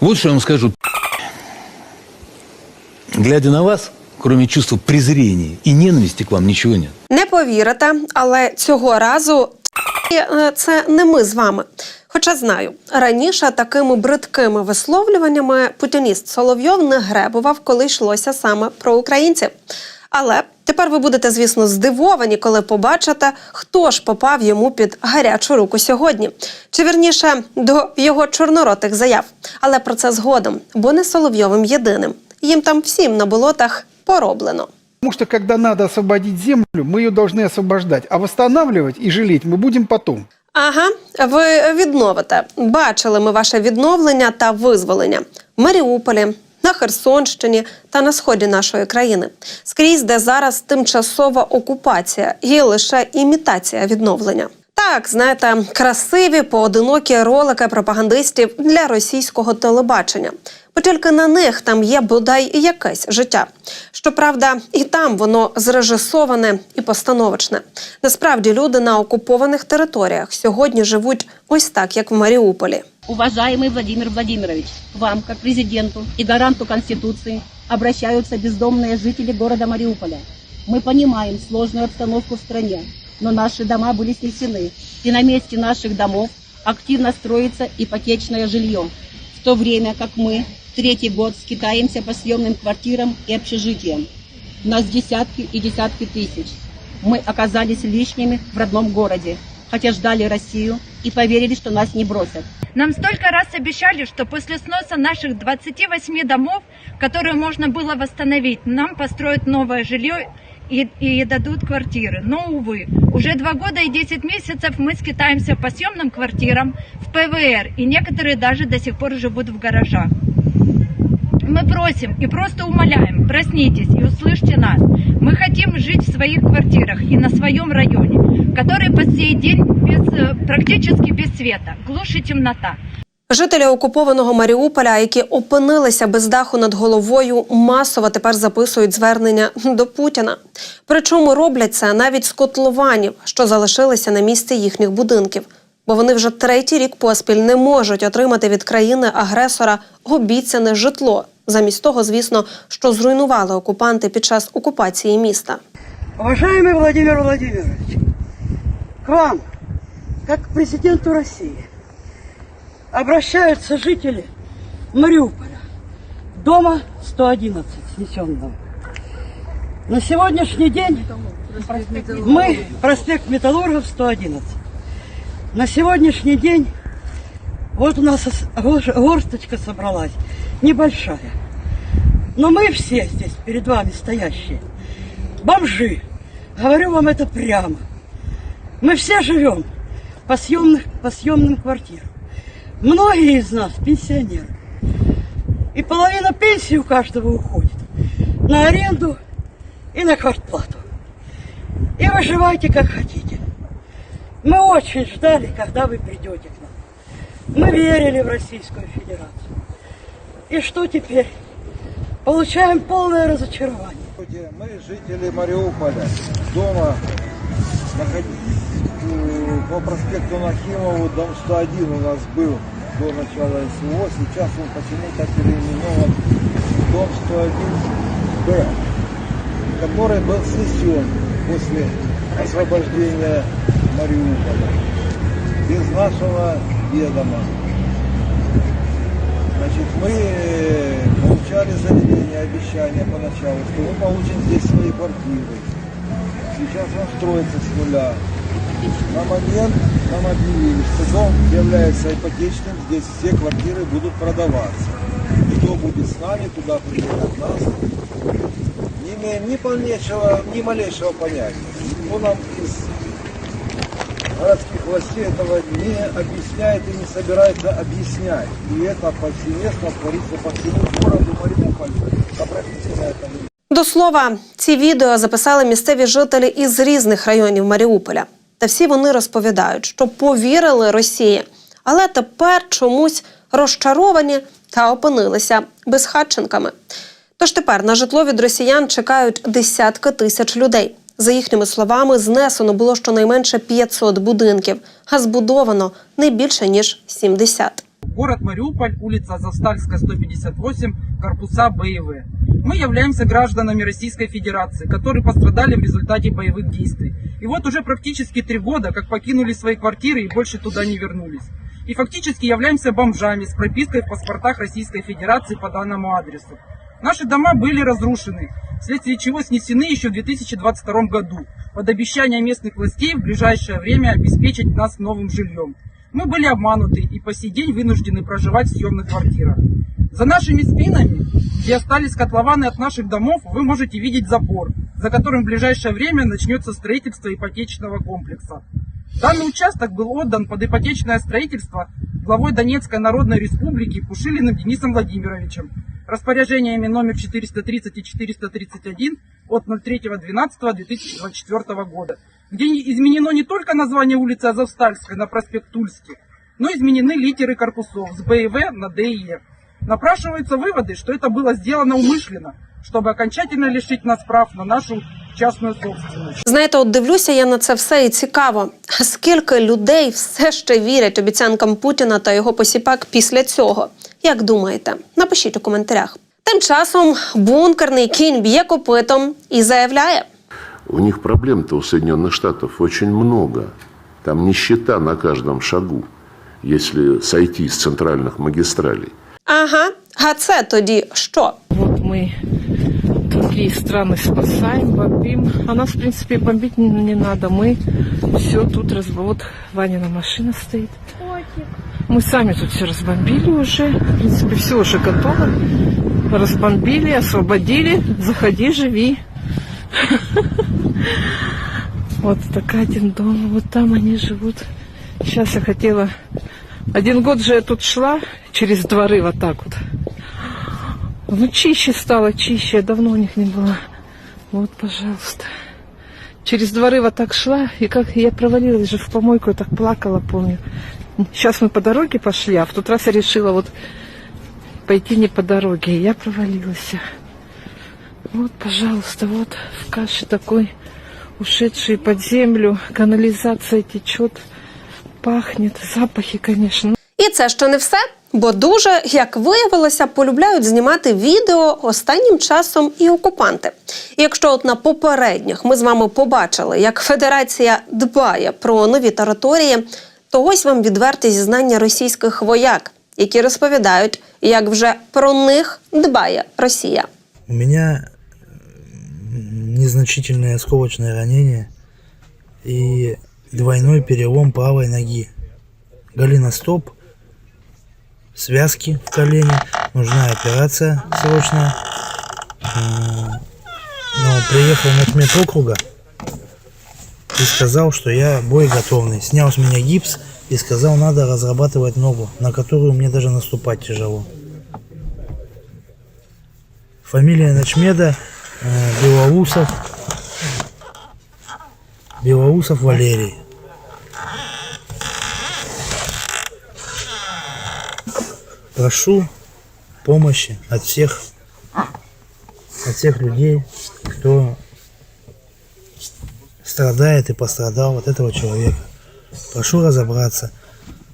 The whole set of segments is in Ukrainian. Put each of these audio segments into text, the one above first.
Вот что я вам скажу. Глядя на вас, кроме чувства презрения и ненависти к вам, ничего нет. Не повірите, але цього разу е, це не ми з вами. Хоча знаю, раніше такими бридкими висловлюваннями путініст Соловйов не гребував, коли йшлося саме про українців. Але тепер ви будете, звісно, здивовані, коли побачите, хто ж попав йому під гарячу руку сьогодні. Чи вірніше до його чорноротих заяв. Але про це згодом, бо не Соловйовим єдиним. Їм там всім на болотах пороблено. Потому что когда надо освободить землю, мы ее должны освобождать, а восстанавливать и жалеть мы будем потом. Ага, ви відновите. Бачили ми ваше відновлення та визволення в Маріуполі, на Херсонщині та на сході нашої країни. Скрізь, де зараз тимчасова окупація і лише імітація відновлення. Так, знаєте, красиві поодинокі ролики пропагандистів для російського телебачення. Бо тільки на них там є бодай якесь життя. Щоправда, і там воно зрежисоване і постановочне. Насправді люди на окупованих територіях сьогодні живуть ось так, як в Маріуполі. Уважаемый Владимир Владимирович, к вам, как президенту и гаранту Конституции, обращаются бездомные жители города Мариуполя. Мы понимаем сложную обстановку в стране, но наши дома были снесены, и на месте наших домов активно строится ипотечное жилье, в то время как мы третий год скитаемся по съемным квартирам и общежитиям. Нас десятки и десятки тысяч. Мы оказались лишними в родном городе, хотя ждали Россию и поверили, что нас не бросят. Нам столько раз обещали, что после сноса наших 28 домов, которые можно было восстановить, нам построят новое жилье и, и дадут квартиры. Но, увы, уже два года и 10 месяцев мы скитаемся по съемным квартирам в ПВР, и некоторые даже до сих пор живут в гаражах. Мы просим и просто умоляем, проснитесь и услышьте нас. Мы хотим жить в своих квартирах и на своем районе, который по сей день без, э, практически без света, глушь и темнота. Жителі окупованого Маріуполя, які опинилися без даху над головою, масово тепер записують звернення до Путіна. Причому роблять це навіть з котлованів, що залишилися на місці їхніх будинків. Бо вони вже третій рік поспіль не можуть отримати від країни-агресора обіцяне житло, замість того, звісно, що зруйнували окупанти під час окупації міста. Уважаемый Владимир Владимирович, к вам, как к президенту России, обращаются жители Мариуполя, дома 111 снесенного. На сегодняшний день мы, проспект Металлургов 111, на сегодняшний день вот у нас горсточка собралась, небольшая. Но мы все здесь, перед вами стоящие, бомжи. Говорю вам это прямо. Мы все живем по, съемных, по съемным квартирам. Многие из нас пенсионеры. И половина пенсии у каждого уходит на аренду и на квартплату. И выживайте как хотите. Мы очень ждали, когда вы придете к нам. Мы верили в Российскую Федерацию. И что теперь? Получаем полное разочарование. Мы жители Мариуполя. Дома находились по проспекту Нахимову, дом 101 у нас был до начала СВО. Сейчас он почему-то переименован в дом 101Б, который был снесен после освобождения Мариуполя. Без нашего ведома. Значит, мы получали заявление, обещание поначалу, что мы получим здесь свои квартиры. Сейчас он строится с нуля. На момент нам объявили, что дом является ипотечным, здесь все квартиры будут продаваться. Кто будет с нами, куда приедут нас, не имеем ни малейшего, ни малейшего понятия. Никто нам городских властей этого не объясняет и не собирается объяснять. И это повсеместно творится по всему городу Мариуполь. Обратите на это внимание. До слова, ці відео записали місцеві жителі із різних районів Маріуполя. Та всі вони розповідають, що повірили Росії, але тепер чомусь розчаровані та опинилися безхатченками. Тож тепер на житло від росіян чекають десятки тисяч людей. За їхніми словами, знесено було щонайменше 500 будинків, а збудовано не більше ніж 70. город Мариуполь, улица Азовстальская, 158, корпуса Б и В. Мы являемся гражданами Российской Федерации, которые пострадали в результате боевых действий. И вот уже практически три года, как покинули свои квартиры и больше туда не вернулись. И фактически являемся бомжами с пропиской в паспортах Российской Федерации по данному адресу. Наши дома были разрушены, вследствие чего снесены еще в 2022 году, под обещание местных властей в ближайшее время обеспечить нас новым жильем. Мы были обмануты и по сей день вынуждены проживать в съемных квартирах. За нашими спинами, где остались котлованы от наших домов, вы можете видеть забор, за которым в ближайшее время начнется строительство ипотечного комплекса. Данный участок был отдан под ипотечное строительство главой Донецкой Народной Республики Пушилиным Денисом Владимировичем распоряжениями номер 430 и 431 от 03.12.2024 года, где изменено не только название улицы Азовстальской на проспект Тульский, но изменены литеры корпусов с Б и В на Д и Е. Напрашиваются выводы, что это было сделано умышленно, чтобы окончательно лишить нас прав на нашу частную собственность. Знаєте, от дивлюся я на це все і цікаво. А Скільки людей все ще вірять обіцянкам Путіна та його посіпак після цього? Як думаєте? Напишіть у коментарях. Тим часом бункерний кінь б'є копитом і заявляє: У них проблем-то у Соединенных Штатов очень много. Там нищета на каждом шагу, если сойти с центральных магистралей. ага, а це тоді що? Вот мы Другие страны спасаем, бомбим. А нас, в принципе, бомбить не, не надо. Мы все тут раз... Вот Ванина машина стоит. Мы сами тут все разбомбили уже. В принципе, все уже готово. Разбомбили, освободили. Заходи, живи. Вот такая один дом. Вот там они живут. Сейчас я хотела... Один год же я тут шла через дворы вот так вот. Ну, чище стало, чище. Давно у них не была. Вот, пожалуйста. Через дворы вот так шла, и как я провалилась же в помойку, я так плакала, помню. Сейчас мы по дороге пошли, а в тот раз я решила вот пойти не по дороге, и я провалилась. Вот, пожалуйста, вот в каше такой ушедший под землю, канализация течет, пахнет, запахи, конечно. І це ще не все, бо дуже, як виявилося, полюбляють знімати відео останнім часом і окупанти. І якщо от на попередніх ми з вами побачили, як Федерація дбає про нові території, то ось вам відверті зізнання російських вояк, які розповідають, як вже про них дбає Росія. У меня м, незначительное осколочное ранение и двойной перелом правой ноги. Голеностоп, связки в колене, нужна операция срочная. Но приехал на округа и сказал, что я боеготовный. Снял с меня гипс и сказал, надо разрабатывать ногу, на которую мне даже наступать тяжело. Фамилия Ночмеда э, Белоусов. Белоусов Валерий. Прошу помощи от всех, от всех людей, кто страдает и пострадал от этого человека. Прошу разобраться.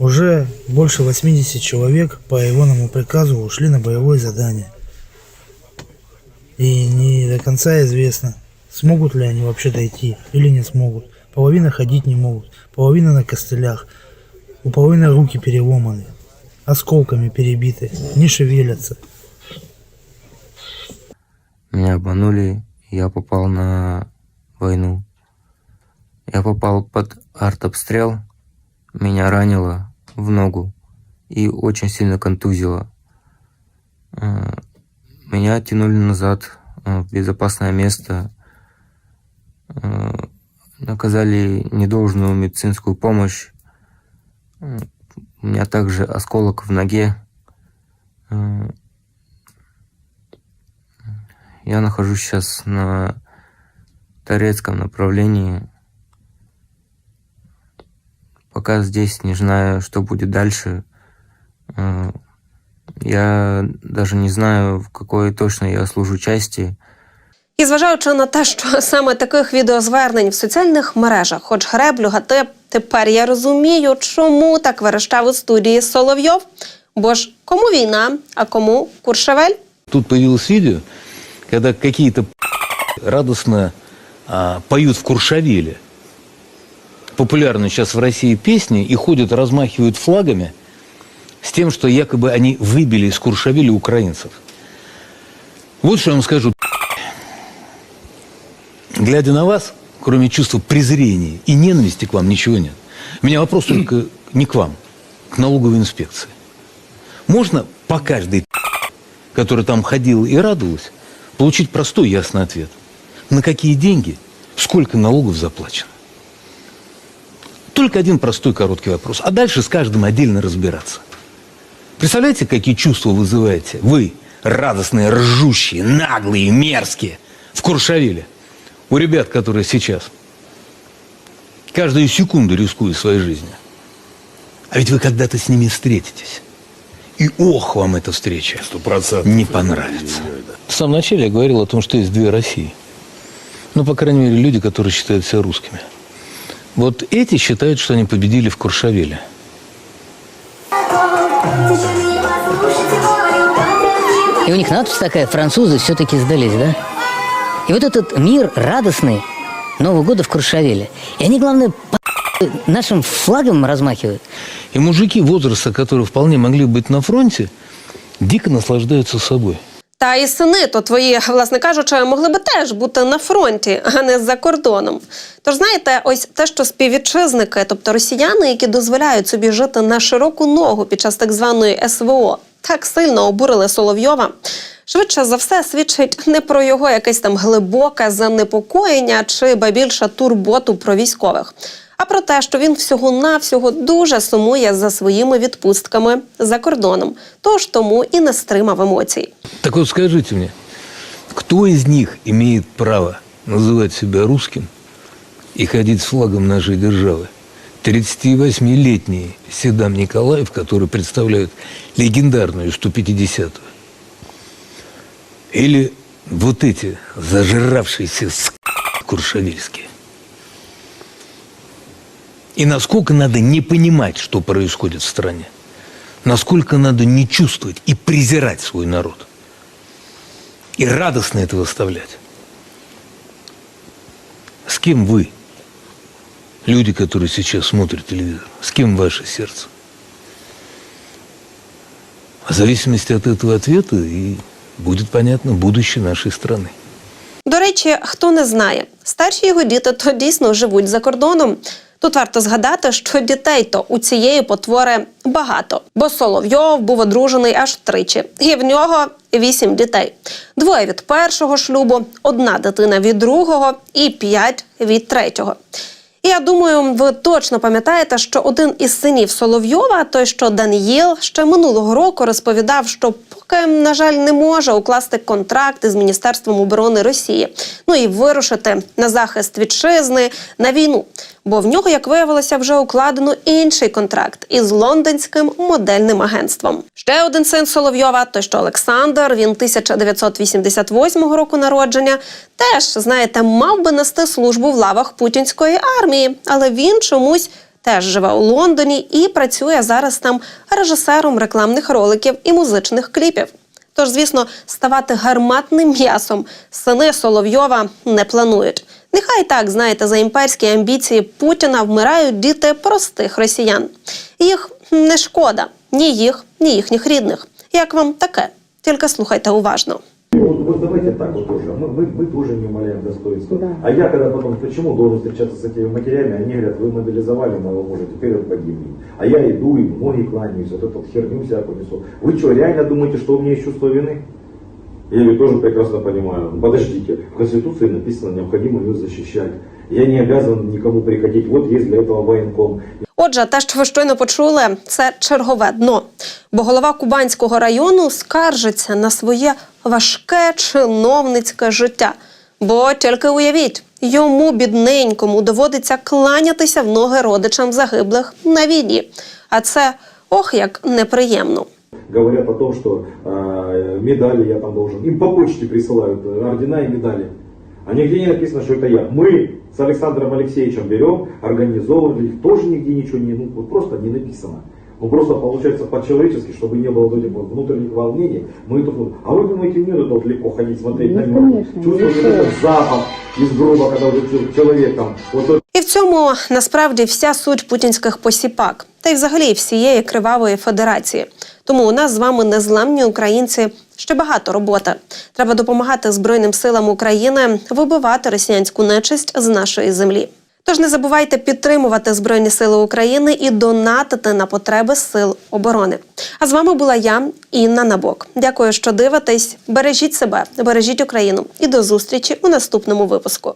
Уже больше 80 человек по егоному приказу ушли на боевое задание. И не до конца известно, смогут ли они вообще дойти или не смогут. Половина ходить не могут, половина на костылях, у половины руки переломаны, осколками перебиты, не шевелятся. Меня обманули, я попал на войну. Я попал под артобстрел, меня ранило в ногу и очень сильно контузило. Э, Меня оттянули назад э, в безопасное место, э, оказали недолжную медицинскую помощь. Э, У меня также осколок в ноге. Э, Я нахожусь сейчас на Торецком направлении. Пока здесь не знаю, что будет дальше. Э, Я даже не знаю, в какой точно я служу части. І зважаючи на те, що саме таких відеозвернень в соціальних мережах, хоч греблю, гатеп, тепер я розумію, чому так верещав у студії Соловйов. Бо ж кому війна, а кому Куршавель? Тут появилось видео, когда какие-то радостно а, поют в Куршавеле. Популярные сейчас в России песни и ходят, размахивают флагами с тем, что якобы они выбили из Куршавеля украинцев. Вот что я вам скажу. Глядя на вас, кроме чувства презрения и ненависти к вам, ничего нет. У меня вопрос только не к вам, к налоговой инспекции. Можно по каждой которая там ходила и радовалась, получить простой ясный ответ. На какие деньги, сколько налогов заплачено. Только один простой короткий вопрос. А дальше с каждым отдельно разбираться. Представляете, какие чувства вызываете вы, радостные, ржущие, наглые, мерзкие, в Куршавеле? У ребят, которые сейчас каждую секунду рискуют своей жизнью. А ведь вы когда-то с ними встретитесь. И ох, вам эта встреча не понравится. В самом начале я говорил о том, что есть две России. Ну, по крайней мере, люди, которые считают себя русскими. Вот эти считают, что они победили в Куршавеле. И у них надпись такая, французы все-таки сдались, да? И вот этот мир радостный Нового года в Куршавеле. И они, главное, по нашим флагом размахивают. И мужики возраста, которые вполне могли быть на фронте, дико наслаждаются собой. Та і сини, то твої, власне кажучи, могли би теж бути на фронті, а не за кордоном. Тож знаєте, ось те, що співвітчизники, тобто росіяни, які дозволяють собі жити на широку ногу під час так званої СВО, так сильно обурили Соловйова. Швидше за все свідчить не про його якесь там глибоке занепокоєння чи ба більше турботу про військових, а про те, що він всього-навсього дуже сумує за своїми відпустками за кордоном, тож тому і не стримав емоцій. Так вот скажите мне, кто из них имеет право называть себя русским и ходить с флагом нашей державы? 38-летний Седам Николаев, который представляет легендарную 150-ю. Или вот эти зажиравшиеся с куршавельские. И насколько надо не понимать, что происходит в стране. Насколько надо не чувствовать и презирать свой народ. И радостно это выставлять. С кем вы, люди, которые сейчас смотрят телевизор, с кем ваше сердце? В зависимости от этого ответа и будет понятно будущее нашей страны. До речі, хто не знає, старші його діти то дійсно живуть за кордоном. Тут варто згадати, що дітей то у цієї потвори багато, бо Соловйов був одружений аж тричі, і в нього вісім дітей: двоє від першого шлюбу, одна дитина від другого і п'ять від третього. І я думаю, ви точно пам'ятаєте, що один із синів Соловйова, той що Даніїл, ще минулого року розповідав, що поки, на жаль, не може укласти контракт із Міністерством оборони Росії, ну і вирушити на захист вітчизни на війну. Бо в нього, як виявилося, вже укладено інший контракт із лондонським модельним агентством. Ще один син Соловйова, той що Олександр, він 1988 року народження, теж знаєте, мав би нести службу в лавах путінської армії, але він чомусь. Теж живе у Лондоні і працює зараз там режисером рекламних роликів і музичних кліпів. Тож, звісно, ставати гарматним м'ясом сини Соловйова не планують. Нехай так, знаєте, за імперські амбіції Путіна вмирають діти простих росіян. Їх не шкода ні їх, ні їхніх рідних. Як вам таке? Тільки слухайте уважно. Вот, вот давайте так вот тоже. Мы, мы, мы тоже не умаляем достоинства. А я когда потом, почему должен встречаться с этими матерями, они говорят, вы мобилизовали моего мужа, теперь он погибнет. А я иду и ноги кланяюсь, вот эту херню всякую несу. Вы что, реально думаете, что у меня есть чувство вины? Я ее тоже прекрасно понимаю. Подождите, в Конституции написано, необходимо ее защищать. Я не обязан никому приходить. Вот есть для этого военком. Отже, те, що ви щойно почули, це чергове дно. Бо голова Кубанського району скаржиться на своє важке чиновницьке життя. Бо тільки уявіть, йому бідненькому доводиться кланятися в ноги родичам загиблих на війні. А це ох як неприємно. Говорят о том, что э, медали я там должен. Им по почте присылают э, ордена и медали. А нигде не написано, что это я. Мы с Александром Алексеевичем берем, организовывали их. Тоже нигде ничего не, ну, вот просто не написано. Ну просто получается по-человечески, чтобы не было вот этих вот внутренних волнений, мы тут, вот- а вы думаете, мне тут вот легко ходить, смотреть на мир? Чувствовать вот этот запах из гроба, когда уже чел- человек там, вот это І в цьому насправді вся суть путінських посіпак, та й взагалі всієї кривавої федерації. Тому у нас з вами незламні українці. Ще багато роботи. Треба допомагати Збройним силам України вибивати росіянську нечисть з нашої землі. Тож не забувайте підтримувати Збройні Сили України і донатити на потреби сил оборони. А з вами була я, Інна Набок. Дякую, що дивитесь. Бережіть себе, бережіть Україну і до зустрічі у наступному випуску.